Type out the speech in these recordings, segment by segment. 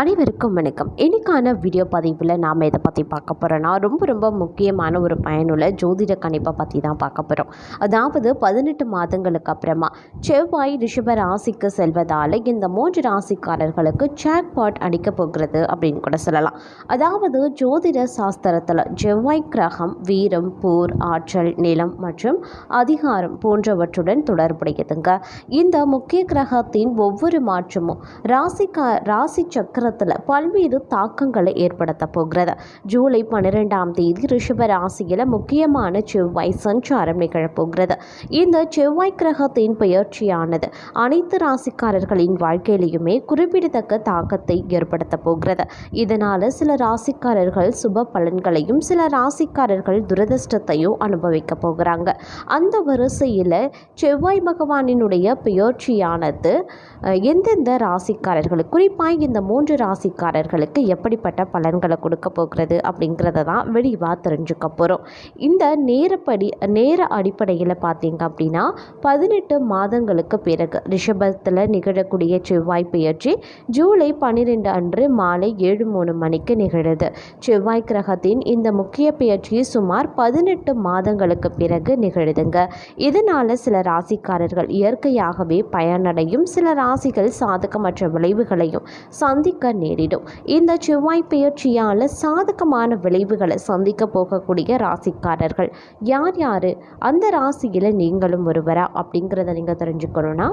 அனைவருக்கும் வணக்கம். இன்றைக்கான வீடியோ பதிவில் நாம் இதை பற்றி பார்க்க போகிறோன்னா ரொம்ப ரொம்ப முக்கியமான ஒரு பயனுள்ள ஜோதிட கணிப்பை பற்றி தான் பார்க்க போகிறோம் அதாவது பதினெட்டு மாதங்களுக்கு அப்புறமா செவ்வாய் ரிஷப ராசிக்கு செல்வதால் இந்த மூன்று ராசிக்காரர்களுக்கு சேக்பாட் அடிக்க போகிறது அப்படின்னு கூட சொல்லலாம். அதாவது ஜோதிட சாஸ்திரத்தில் செவ்வாய் கிரகம் வீரம் போர் ஆற்றல் நிலம் மற்றும் அதிகாரம் போன்றவற்றுடன் தொடர்புடையதுங்க. இந்த முக்கிய கிரகத்தின் ஒவ்வொரு மாற்றமும் ராசிக்கா ராசி சக்கர சக்கரத்தில் பல்வேறு தாக்கங்களை ஏற்படுத்த போகிறது. ஜூலை பன்னிரெண்டாம் தேதி ரிஷப ராசியில் முக்கியமான செவ்வாய் சஞ்சாரம் நிகழப்போகிறது இந்த செவ்வாய் கிரகத்தின் பயிற்சியானது அனைத்து ராசிக்காரர்களின் வாழ்க்கையிலையுமே குறிப்பிடத்தக்க தாக்கத்தை ஏற்படுத்த போகிறது. இதனால் சில ராசிக்காரர்கள் சுப பலன்களையும் சில ராசிக்காரர்கள் துரதிர்ஷ்டத்தையும் அனுபவிக்க போகிறாங்க. அந்த வரிசையில் செவ்வாய் பகவானினுடைய பெயர்ச்சியானது எந்தெந்த ராசிக்காரர்கள்? குறிப்பாக இந்த மூன்று ராசிக்காரர்களுக்கு எப்படிப்பட்ட பலன்களை கொடுக்க போகிறது அப்படிங்கிறத தான் விரிவாக தெரிஞ்சுக்க போகிறோம் இந்த நேரப்படி நேர அடிப்படையில் பார்த்தீங்க அப்படின்னா பதினெட்டு மாதங்களுக்கு பிறகு ரிஷபத்தில் நிகழக்கூடிய செவ்வாய் பெயர்ச்சி ஜூலை பன்னிரெண்டு அன்று மாலை ஏழு மூணு மணிக்கு நிகழுது. செவ்வாய் கிரகத்தின் இந்த முக்கிய பெயர்ச்சி சுமார் பதினெட்டு மாதங்களுக்கு பிறகு நிகழுதுங்க. இதனால் சில ராசிக்காரர்கள் இயற்கையாகவே பயனடையும் சில ராசிகள் சாதகமற்ற விளைவுகளையும் சந்திக்க நேரிடும். இந்த செவ்வாய் பெயர்ச்சியால் சாதகமான விளைவுகளை சந்திக்க போகக்கூடிய ராசிக்காரர்கள். யார் யார்? அந்த ராசியில் நீங்களும் ஒருவரா? அப்படிங்கிறத நீங்கள் தெரிஞ்சுக்கணுன்னா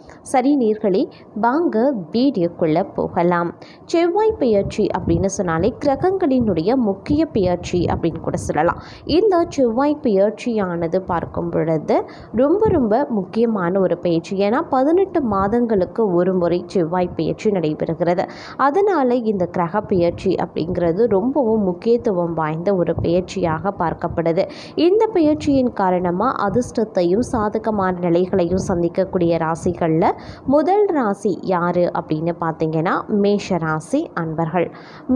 சரி நீர்களே வாங்க வீடியோக்குள்ளே போகலாம். செவ்வாய் பெயர்ச்சி அப்படின்னு சொன்னாலே கிரகங்களினுடைய முக்கிய பெயர்ச்சி அப்படின்னு கூட சொல்லலாம். இந்த செவ்வாய் பெயர்ச்சியானது பார்க்கும் பொழுது ரொம்ப ரொம்ப முக்கியமான ஒரு பயிற்சி ஏன்னா பதினெட்டு மாதங்களுக்கு ஒரு முறை செவ்வாய் பெயர்ச்சி நடைபெறுகிறது. அதனால் இந்த கிரக பெயர்ச்சி அப்படிங்கிறது ரொம்பவும் முக்கியத்துவம் வாய்ந்த ஒரு பெயர்ச்சியாக பார்க்கப்படுது. இந்த பெயர்ச்சியின் காரணமாக அதிர்ஷ்டத்தையும் சாதகமான நிலைகளையும் சந்திக்கக்கூடிய ராசிகளில் முதல் ராசி யார் அப்படின்னு பார்த்தீங்கன்னா மேஷ ராசி அன்பர்கள்.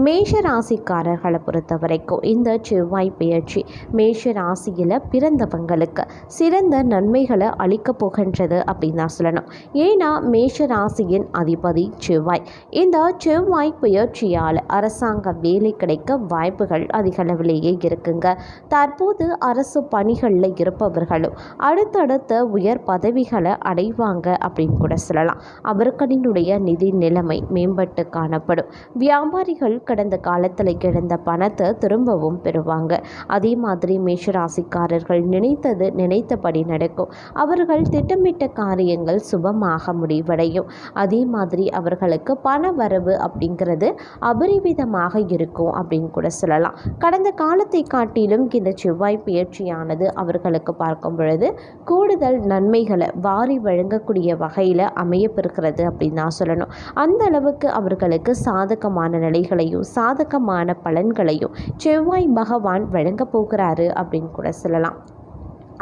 மேஷ ராசிக்காரர்களை பொறுத்த வரைக்கும் இந்த செவ்வாய் பெயர்ச்சி மேஷ ராசியில் பிறந்தவங்களுக்கு சிறந்த நன்மைகளை அளிக்க போகின்றது அப்படின்னு தான் சொல்லணும். ஏன்னா மேஷ ராசியின் அதிபதி செவ்வாய். இந்த செவ்வாய் பெயர்ச்சியால் அரசாங்க வேலை கிடைக்க வாய்ப்புகள் அதிகளவிலேயே இருக்குங்க. தற்போது அரசு பணிகளில் இருப்பவர்களும் அடுத்தடுத்த உயர் பதவிகளை அடைவாங்க அப்படின்னு கூட சொல்லலாம். அவர்களினுடைய நிதி நிலைமை மேம்பட்டு காணப்படும். வியாபாரிகள் கடந்த காலத்தில் கிடந்த பணத்தை திரும்பவும் பெறுவாங்க. அதே மாதிரி மேஷராசிக்காரர்கள் நினைத்தது நினைத்தபடி நடக்கும். அவர்கள் திட்டமிட்ட காரியங்கள் சுபமாக முடிவடையும். அதே மாதிரி அவர்களுக்கு பண வரவு அப்படிங்கிறது அபரிவிதமாக இருக்கும் அப்படின்னு கூட சொல்லலாம். கடந்த காலத்தை காட்டிலும் இந்த செவ்வாய் பயிற்சியானது அவர்களுக்கு பார்க்கும் பொழுது கூடுதல் நன்மைகளை வாரி வழங்கக்கூடிய வகையில் அமையப்பெறுகிறது அப்படின்னு தான் சொல்லணும். அந்த அளவுக்கு அவர்களுக்கு சாதகமான நிலைகளையும் சாதகமான பலன்களையும் செவ்வாய் பகவான் வழங்கப் போகிறாரு அப்படின்னு கூட சொல்லலாம்.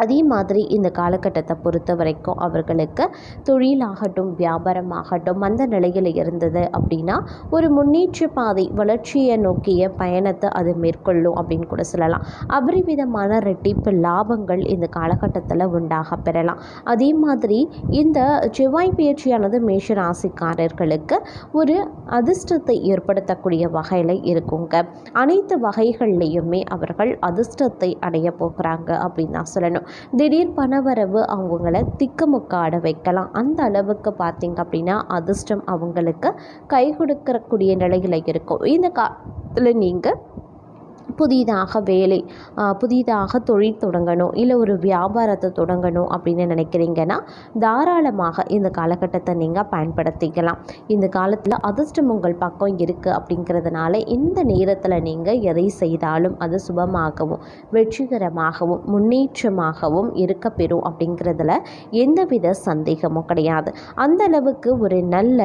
அதே மாதிரி இந்த காலகட்டத்தை பொறுத்த வரைக்கும் அவர்களுக்கு தொழிலாகட்டும் வியாபாரமாகட்டும் அந்த நிலையில் இருந்தது அப்படின்னா ஒரு முன்னேற்ற பாதை வளர்ச்சியை நோக்கிய பயணத்தை அது மேற்கொள்ளும் அப்படின்னு கூட சொல்லலாம். அபரிவிதமான ரெட்டிப்பு லாபங்கள் இந்த காலகட்டத்தில் உண்டாக பெறலாம். அதே மாதிரி இந்த செவ்வாய் பயிற்சியானது மேஷ ராசிக்காரர்களுக்கு ஒரு அதிர்ஷ்டத்தை ஏற்படுத்தக்கூடிய வகையில் இருக்குங்க. அனைத்து வகைகள்லையுமே அவர்கள் அதிர்ஷ்டத்தை அடைய போகிறாங்க அப்படின்னு தான் சொல்லணும். திடீர் பணவரவு அவங்கள திக்குமுக்காட வைக்கலாம். அந்த அளவுக்கு பார்த்தீங்க அப்படின்னா அதிர்ஷ்டம் அவங்களுக்கு கை கொடுக்கக்கூடிய நிலையில் இருக்கும். இந்த காலத்தில் நீங்கள் புதிதாக வேலை புதிதாக தொழில் தொடங்கணும் இல்லை ஒரு வியாபாரத்தை தொடங்கணும் அப்படின்னு நினைக்கிறீங்கன்னா தாராளமாக இந்த காலகட்டத்தை நீங்கள் பயன்படுத்திக்கலாம். இந்த காலத்தில் அதிர்ஷ்டம் உங்கள் பக்கம் இருக்குது அப்படிங்கிறதுனால இந்த நேரத்தில் நீங்கள் எதை செய்தாலும் அது சுபமாகவும் வெற்றிகரமாகவும் முன்னேற்றமாகவும் இருக்க பெறும் அப்படிங்கிறதுல எந்தவித சந்தேகமும் கிடையாது. அந்த அளவுக்கு ஒரு நல்ல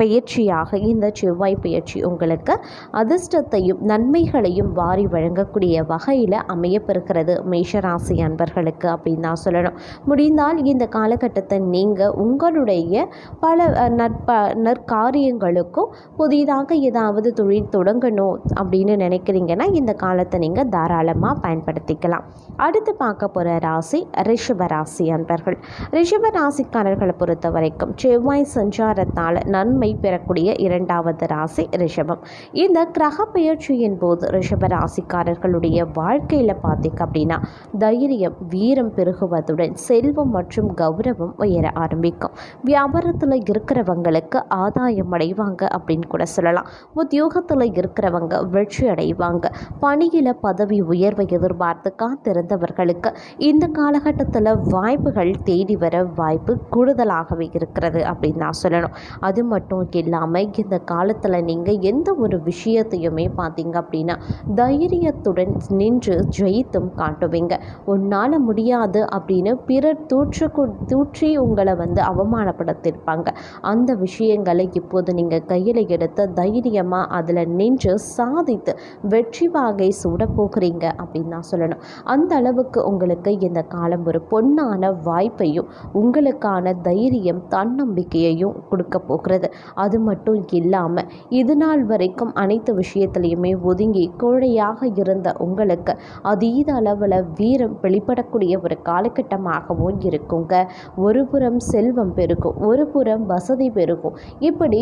பெயர்ச்சியாக இந்த செவ்வாய் பெயர்ச்சி உங்களுக்கு அதிர்ஷ்டத்தையும் நன்மைகளையும் வாரி வழங்கக்கூடிய வகையில் அமையப்பெறுகிறது. மேஷராசி அன்பர்களுக்கு அப்படின்னு தான் சொல்லணும். முடிந்தால் இந்த காலகட்டத்தை நீங்கள் உங்களுடைய பல நற்ப நற்காரியங்களுக்கும் புதிதாக ஏதாவது தொழில் தொடங்கணும் அப்படின்னு நினைக்கிறீங்கன்னா இந்த காலத்தை நீங்கள் தாராளமாக பயன்படுத்திக்கலாம். அடுத்து பார்க்க போகிற ராசி ரிஷப ராசி அன்பர்கள். ரிஷப ராசிக்காரர்களை பொறுத்த வரைக்கும் செவ்வாய் சஞ்சாரத்தால் நன்மை பெறக்கூடிய இரண்டாவது ராசி ரிஷபம். இந்த கிரக பெயர்ச்சியின் போது ரிஷப ராசிக்காரர்களுடைய வாழ்க்கையில் பார்த்தீங்க அப்படின்னா தைரியம் வீரம் பெருகுவதுடன் செல்வம் மற்றும் கௌரவம் உயர ஆரம்பிக்கும். வியாபாரத்தில் இருக்கிறவங்களுக்கு ஆதாயம் அடைவாங்க அப்படின்னு கூட சொல்லலாம். உத்தியோகத்தில் இருக்கிறவங்க வெற்றி அடைவாங்க. பணியில் பதவி உயர்வை எதிர்பார்த்து காத்திருந்தவர்களுக்கு இந்த காலகட்டத்தில் வாய்ப்புகள் தேடி வர வாய்ப்பு கூடுதலாகவே இருக்கிறது அப்படின்னு நான் சொல்லணும். அது மட்டும் இல்லாமல் இந்த காலத்தில் நீங்கள் எந்த ஒரு விஷயத்தையுமே பார்த்தீங்க அப்படின்னா தைரியத்துடன் நின்று ஜெயித்தும் காட்டுவீங்க. உன்னால் முடியாது அப்படின்னு பிறர் தூற்று தூற்றி உங்களை வந்து அவமானப்படுத்தியிருப்பாங்க. அந்த விஷயங்களை இப்போது நீங்கள் கையில் எடுத்து தைரியமாக அதில் நின்று சாதித்து வெற்றி வாகை சூட போகிறீங்க அப்படின்னு தான் சொல்லணும். அந்த அளவுக்கு உங்களுக்கு இந்த காலம் ஒரு பொன்னான வாய்ப்பையும் உங்களுக்கான தைரியம் தன்னம்பிக்கையையும் கொடுக்க போகிறது. அது மட்டும் இல்லாமல் இது நாள் வரைக்கும் அனைத்து விஷயத்திலையுமே ஒதுங்கி கோழையாக இருந்த உங்களுக்கு அதீத அளவில் வீரம் வெளிப்படக்கூடிய ஒரு காலகட்டமாகவும் இருக்குங்க. ஒரு புறம் செல்வம் பெருகும் ஒரு புறம் வசதி பெருகும். இப்படி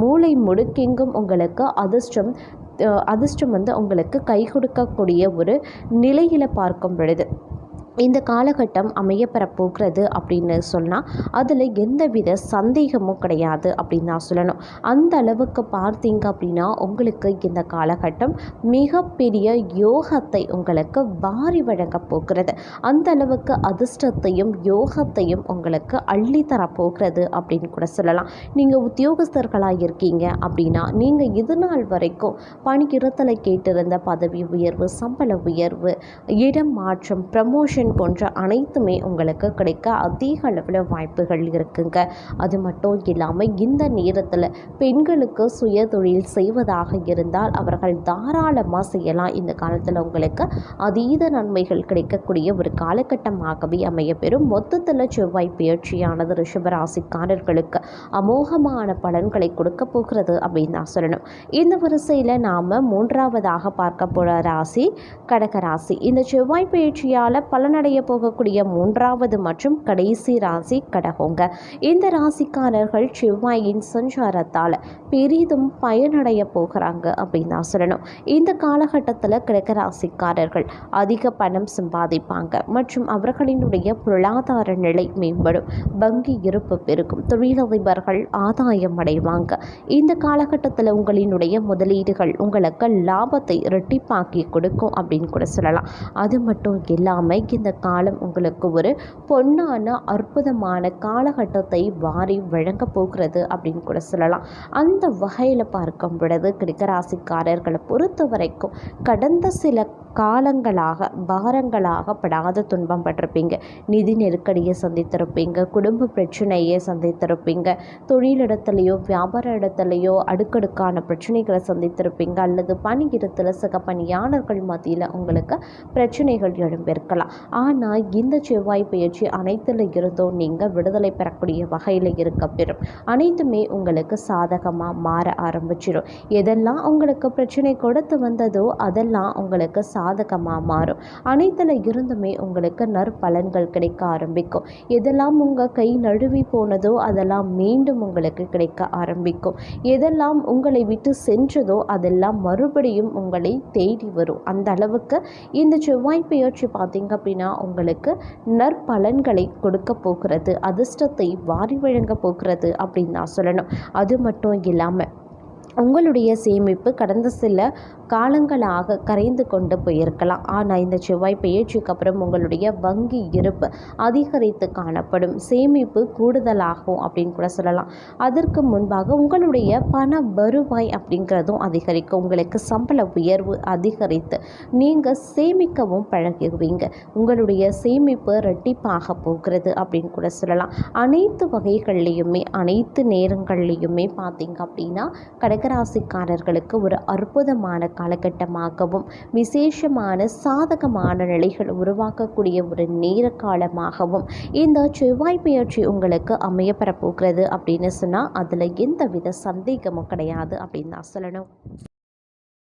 மூளை முடுக்கெங்கும் உங்களுக்கு அதிர்ஷ்டம் அஹ், அதிர்ஷ்டம் வந்து உங்களுக்கு கை கொடுக்கக்கூடிய ஒரு நிலையில் பார்க்கும் பொழுது இந்த காலகட்டம் அமையப்பெறப் போகிறது அப்படின்னு சொன்னால் அதில் எந்தவித சந்தேகமும் கிடையாது அப்படின்னு நான் சொல்லணும். அந்த அளவுக்கு பார்த்தீங்க அப்படின்னா உங்களுக்கு இந்த காலகட்டம் மிகப்பெரிய யோகத்தை உங்களுக்கு வாரி வழங்கப் போகிறது. அந்த அளவுக்கு அதிர்ஷ்டத்தையும் யோகத்தையும் உங்களுக்கு அள்ளி தரப்போகிறது அப்படின்னு கூட சொல்லலாம். நீங்கள் உத்தியோகஸ்தர்களாக இருக்கீங்க அப்படின்னா நீங்கள் இது நாள் வரைக்கும் பணியிடத்தில் கேட்டிருந்த பதவி உயர்வு சம்பள உயர்வு இடம் மாற்றம் ப்ரமோஷன் போன்ற அனைத்துமே உங்களுக்கு கிடைக்க அதிக அளவில் வாய்ப்புகள் இருக்குங்க. அது மட்டும் இல்லாமல் இந்த நேரத்தில் பெண்களுக்கு சுய தொழில் செய்வதாக இருந்தால் அவர்கள் தாராளமாக செய்யலாம். இந்த காலத்தில் உங்களுக்கு அதீத நன்மைகள் கிடைக்கக்கூடிய ஒரு காலகட்டமாகவே அமையப்பெறும். மொத்தத்தில் செவ்வாய் பயிற்சியானது ரிஷபராசிக்காரர்களுக்கு அமோகமான பலன்களை கொடுக்க போகிறது அப்படின்னு தான் சொல்லணும். இந்த வரிசையில் நாம் மூன்றாவதாக பார்க்க போகிற ராசி கடகராசி இந்த செவ்வாய் பயிற்சியால் பலன் பலனடைய போகக்கூடிய மூன்றாவது மற்றும் கடைசி ராசி கடகோங்க. இந்த ராசிக்காரர்கள் செவ்வாயின் சஞ்சாரத்தால் பெரிதும் பயனடைய போகிறாங்க அப்படின்னு தான் சொல்லணும். இந்த காலகட்டத்தில் கிழக்க ராசிக்காரர்கள் அதிக பணம் சம்பாதிப்பாங்க மற்றும் அவர்களினுடைய பொருளாதார நிலை மேம்படும். வங்கி இருப்பு பெருகும். தொழிலதிபர்கள் ஆதாயம் அடைவாங்க. இந்த காலகட்டத்தில் உங்களினுடைய முதலீடுகள் உங்களுக்கு லாபத்தை இரட்டிப்பாக்கி கொடுக்கும் அப்படின்னு கூட சொல்லலாம். அது மட்டும் இல்லாமல் இந்த காலம் உங்களுக்கு ஒரு பொன்னான அற்புதமான காலகட்டத்தை வாரி வழங்க போகிறது அப்படின்னு கூட சொல்லலாம். அந்த வகையில் பார்க்கும் பொழுது கிடக்கராசிக்காரர்களை பொறுத்த வரைக்கும் கடந்த சில காலங்களாக பாரங்களாக படாத துன்பம் பட்டிருப்பீங்க. நிதி நெருக்கடியை சந்தித்திருப்பீங்க குடும்ப பிரச்சனையை சந்தித்திருப்பீங்க தொழிலிடத்துலையோ வியாபார இடத்துலையோ அடுக்கடுக்கான பிரச்சனைகளை சந்தித்திருப்பீங்க. அல்லது பணியிடத்தில் சக பணியாளர்கள் மத்தியில் உங்களுக்கு பிரச்சனைகள் எழும்பியிருக்கலாம் ஆனால் இந்த செவ்வாய் பயிற்சி அனைத்தில் இருந்தோ நீங்கள் விடுதலை பெறக்கூடிய வகையில் இருக்க பெறும். அனைத்துமே உங்களுக்கு சாதகமாக மாற ஆரம்பிச்சிடும் எதெல்லாம் உங்களுக்கு பிரச்சனை கொடுத்து வந்ததோ அதெல்லாம் உங்களுக்கு சாதகமாக மாறும். அனைத்தில் இருந்துமே உங்களுக்கு நற்பலன்கள் கிடைக்க ஆரம்பிக்கும். எதெல்லாம் உங்கள் கை நழுவி போனதோ அதெல்லாம் மீண்டும் உங்களுக்கு கிடைக்க ஆரம்பிக்கும். எதெல்லாம் உங்களை விட்டு சென்றதோ அதெல்லாம் மறுபடியும் உங்களை தேடி வரும். அந்த அளவுக்கு இந்த செவ்வாய் பெயர்ச்சி பார்த்தீங்க அப்படின்னா உங்களுக்கு நற்பலன்களை கொடுக்க போகிறது அதிர்ஷ்டத்தை வாரி வழங்க போகிறது அப்படின்னு நான் சொல்லணும். அது மட்டும் இல்லாமல் உங்களுடைய சேமிப்பு கடந்த சில காலங்களாக கரைந்து கொண்டு போயிருக்கலாம். ஆனால் இந்த செவ்வாய் பெயர்ச்சிக்கு அப்புறம் உங்களுடைய வங்கி இருப்பு அதிகரித்து காணப்படும். சேமிப்பு கூடுதலாகும் அப்படின்னு கூட சொல்லலாம். அதற்கு முன்பாக உங்களுடைய பண வருவாய் அப்படிங்கிறதும் அதிகரிக்கும். உங்களுக்கு சம்பள உயர்வு அதிகரித்து நீங்கள் சேமிக்கவும் பழகுவீங்க. உங்களுடைய சேமிப்பு ரெட்டிப்பாக போகிறது அப்படின்னு கூட சொல்லலாம். அனைத்து வகைகள்லேயுமே அனைத்து நேரங்கள்லேயுமே பார்த்தீங்க அப்படின்னா கடகராசிக்காரர்களுக்கு ஒரு அற்புதமான காலகட்டமாகவும் விசேஷமான சாதகமான நிலைகள் உருவாக்கக்கூடிய ஒரு நேர காலமாகவும் இந்த செவ்வாய் பயிற்சி உங்களுக்கு அமையப்பெற போகிறது அப்படின்னு சொன்னால் அதில் எந்தவித சந்தேகமும் கிடையாது அப்படின்னு தான் சொல்லணும்.